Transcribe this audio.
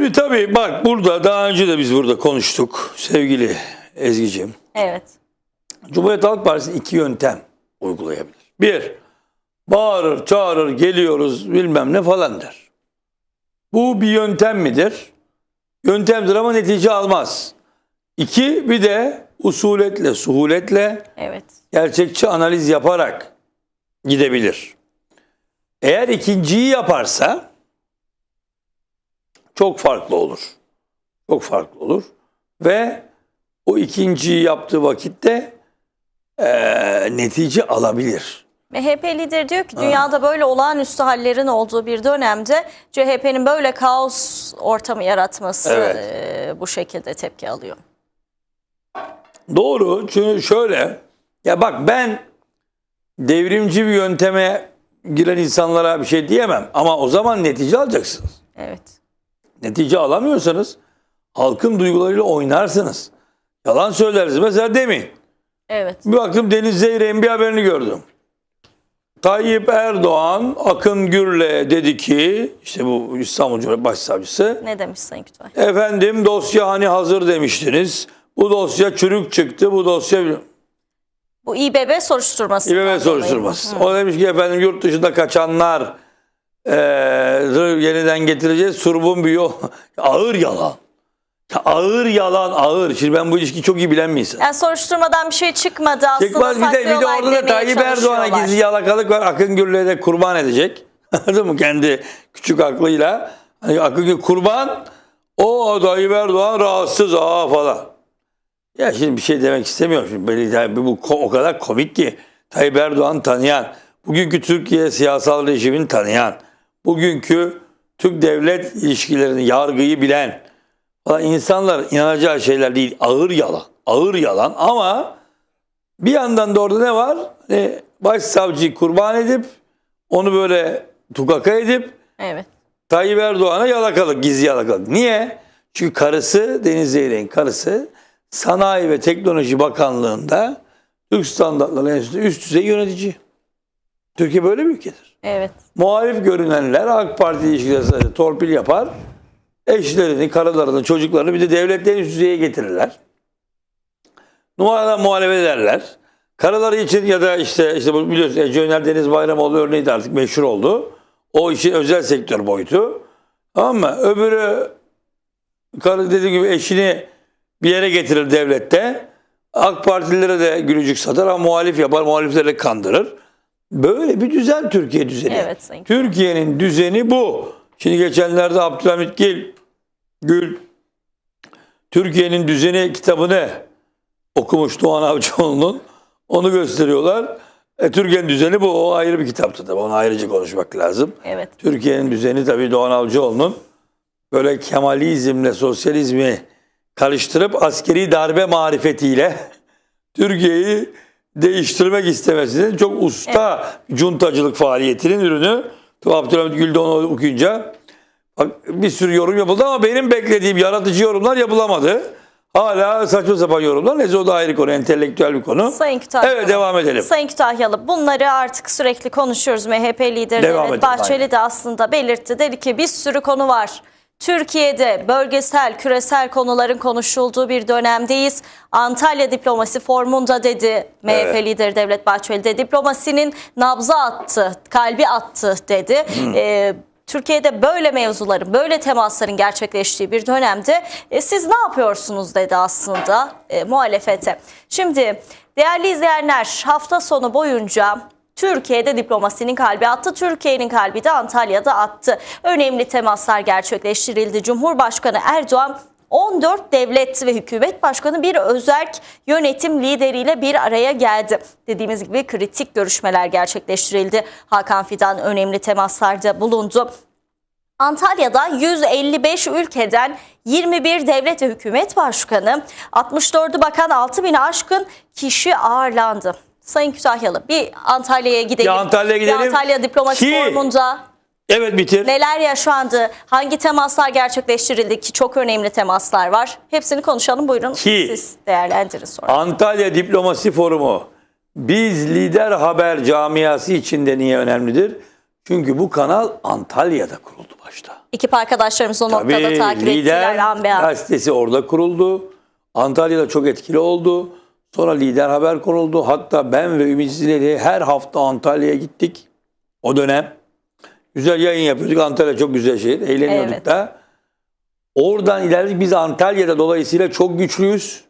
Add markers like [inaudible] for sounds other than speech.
Şimdi tabii bak burada daha önce de biz burada konuştuk sevgili Ezgi'ciğim. Evet. Cumhuriyet Halk Partisi iki yöntem uygulayabilir. Bir, bağırır, çağırır, geliyoruz bilmem ne falan der. Bu bir yöntem midir? Yöntemdir ama netice almaz. İki, bir de usuletle, suhuletle Evet. gerçekçi analiz yaparak gidebilir. Eğer ikinciyi yaparsa çok farklı olur. Çok farklı olur. Ve o ikinciyi yaptığı vakitte eee, netice alabilir. MHP lideri diyor ki dünyada böyle olağanüstü hallerin olduğu bir dönemde CHP'nin böyle kaos ortamı yaratması Evet. e, bu şekilde tepki alıyor. Doğru. Çünkü şöyle ya bak ben devrimci bir yönteme giren insanlara bir şey diyemem. Ama o zaman netice alacaksınız. Evet. Netice alamıyorsanız halkın duygularıyla oynarsınız. Yalan söylersiniz. Mesela demin Evet. bir baktım Deniz Zeyrek'in bir haberini gördüm. Tayyip Erdoğan Akın Gür'le dedi ki işte bu İstanbul Cumhuriyet Başsavcısı Ne demiş Sayın Kütahya? efendim dosya hani hazır demiştiniz. Bu dosya çürük çıktı. Bu dosya Bu İBB soruşturması. İBB soruşturması. O demiş ki efendim yurt dışında kaçanlar eee, yeniden getireceğiz. Surbun bir yol. [laughs] ağır yalan. Ya ağır yalan ağır. Şimdi ben bu ilişkiyi çok iyi bilen bir insanım. Yani soruşturmadan bir şey çıkmadı aslında Çıkmaz bir de, bir de orada da Tayyip Erdoğan'a gizli yalakalık var. Akın Gür'le de kurban edecek. [laughs] Anladın mı? Kendi küçük aklıyla. Hani Akın Gür kurban. O Tayyip Erdoğan rahatsız aa falan. Ya şimdi bir şey demek istemiyorum. Şimdi değil. bu o kadar komik ki. Tayyip Erdoğan tanıyan, bugünkü Türkiye siyasal rejimini tanıyan, bugünkü Türk devlet ilişkilerini, yargıyı bilen falan insanlar inanacağı şeyler değil. Ağır yalan. Ağır yalan ama bir yandan da orada ne var? Hani başsavcıyı kurban edip onu böyle tukaka edip Evet. Tayyip Erdoğan'a yalakalık, gizli yalakalık. Niye? Çünkü karısı, Deniz Zeyrek'in karısı Sanayi ve Teknoloji Bakanlığı'nda Türk Standartları Enstitüsü üst düzey yönetici. Türkiye böyle bir ülkedir. Evet. Muhalif görünenler AK Parti ilişkileri torpil yapar. Eşlerini, karılarını, çocuklarını bir de devletlerin üst düzeye getirirler. Numaradan muhalefet ederler. Karıları için ya da işte işte biliyorsunuz Ece Öner Deniz Bayramoğlu örneği de artık meşhur oldu. O işin özel sektör boyutu. Tamam mı? Öbürü karı dediğim gibi eşini bir yere getirir devlette. AK Partililere de gülücük satar ama muhalif yapar, muhalifleri kandırır. Böyle bir düzen Türkiye düzeni. Evet, Sayın Türkiye'nin düzeni bu. Şimdi geçenlerde Abdülhamit Gül, Gül Türkiye'nin düzeni kitabını okumuş Doğan Avcıoğlu'nun. Onu gösteriyorlar. E, Türkiye'nin düzeni bu. O ayrı bir kitaptı tabii. Onu ayrıca konuşmak lazım. Evet. Türkiye'nin düzeni tabii Doğan Avcıoğlu'nun böyle Kemalizmle sosyalizmi karıştırıp askeri darbe marifetiyle [laughs] Türkiye'yi değiştirmek istemesinin çok usta cuntacılık faaliyetinin ürünü. Abdülhamit Gül de onu okuyunca bir sürü yorum yapıldı ama benim beklediğim yaratıcı yorumlar yapılamadı. Hala saçma sapan yorumlar. Neyse o da ayrı konu, entelektüel bir konu. Sayın Kütahyalı. Evet devam edelim. Sayın Kütahyalı bunları artık sürekli konuşuyoruz. MHP edelim, Bahçeli aynen. de aslında belirtti. Dedi ki bir sürü konu var. Türkiye'de bölgesel, küresel konuların konuşulduğu bir dönemdeyiz. Antalya diplomasi formunda dedi MHP Evet. lideri Devlet Bahçeli de diplomasinin nabza attı, kalbi attı dedi. Hmm. Ee, Türkiye'de böyle mevzuların, böyle temasların gerçekleştiği bir dönemde e, siz ne yapıyorsunuz dedi aslında e, muhalefete. Şimdi değerli izleyenler hafta sonu boyunca Türkiye'de diplomasinin kalbi attı. Türkiye'nin kalbi de Antalya'da attı. Önemli temaslar gerçekleştirildi. Cumhurbaşkanı Erdoğan 14 devlet ve hükümet başkanı bir özerk yönetim lideriyle bir araya geldi. Dediğimiz gibi kritik görüşmeler gerçekleştirildi. Hakan Fidan önemli temaslarda bulundu. Antalya'da 155 ülkeden 21 devlet ve hükümet başkanı, 64'ü bakan 6000'e aşkın kişi ağırlandı. Sayın Kütahyalı bir Antalya'ya gidelim. Bir Antalya'ya gidelim. Bir Antalya diplomasi Ki- formunda Evet bitir. neler yaşandı, hangi temaslar gerçekleştirildi ki çok önemli temaslar var. Hepsini konuşalım buyurun Ki- siz değerlendirin sonra. Antalya Diplomasi Forumu biz lider haber camiası içinde niye önemlidir? Çünkü bu kanal Antalya'da kuruldu başta. Ekip arkadaşlarımız o noktada Tabii takip lider ettiler an. gazetesi orada kuruldu. Antalya'da çok etkili oldu. Sonra lider haber konuldu. Hatta ben ve Ümit Zineli her hafta Antalya'ya gittik. O dönem. Güzel yayın yapıyorduk. Antalya çok güzel şehir. Eğleniyorduk Evet. da. Oradan ilerledik. Biz Antalya'da dolayısıyla çok güçlüyüz.